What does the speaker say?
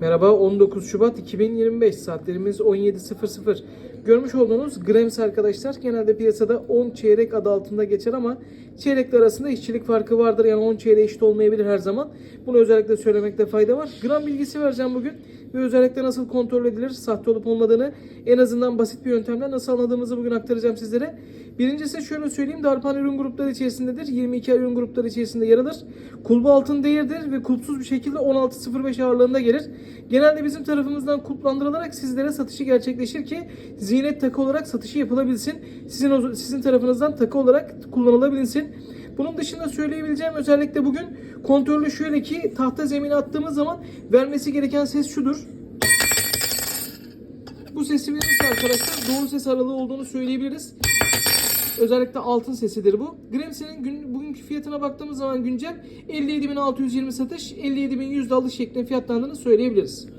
Merhaba 19 Şubat 2025 saatlerimiz 17.00. Görmüş olduğunuz Grems arkadaşlar genelde piyasada 10 çeyrek adı altında geçer ama çeyrekler arasında işçilik farkı vardır. Yani 10 çeyreğe eşit olmayabilir her zaman. Bunu özellikle söylemekte fayda var. Gram bilgisi vereceğim bugün ve özellikle nasıl kontrol edilir, sahte olup olmadığını en azından basit bir yöntemle nasıl anladığımızı bugün aktaracağım sizlere. Birincisi şöyle söyleyeyim. Darpan ürün grupları içerisindedir. 22 ürün grupları içerisinde yer alır. Kulbu altın değildir ve kulpsuz bir şekilde 16.05 ağırlığında gelir. Genelde bizim tarafımızdan kulplandırılarak sizlere satışı gerçekleşir ki ziynet takı olarak satışı yapılabilsin. Sizin sizin tarafınızdan takı olarak kullanılabilinsin. Bunun dışında söyleyebileceğim özellikle bugün kontrollü şöyle ki tahta zemine attığımız zaman vermesi gereken ses şudur. Bu sesi verirse arkadaşlar doğru ses aralığı olduğunu söyleyebiliriz. Özellikle altın sesidir bu. Gramsci'nin gün, bugünkü fiyatına baktığımız zaman güncel 57.620 satış, 57.100 de alış şeklinde fiyatlandığını söyleyebiliriz.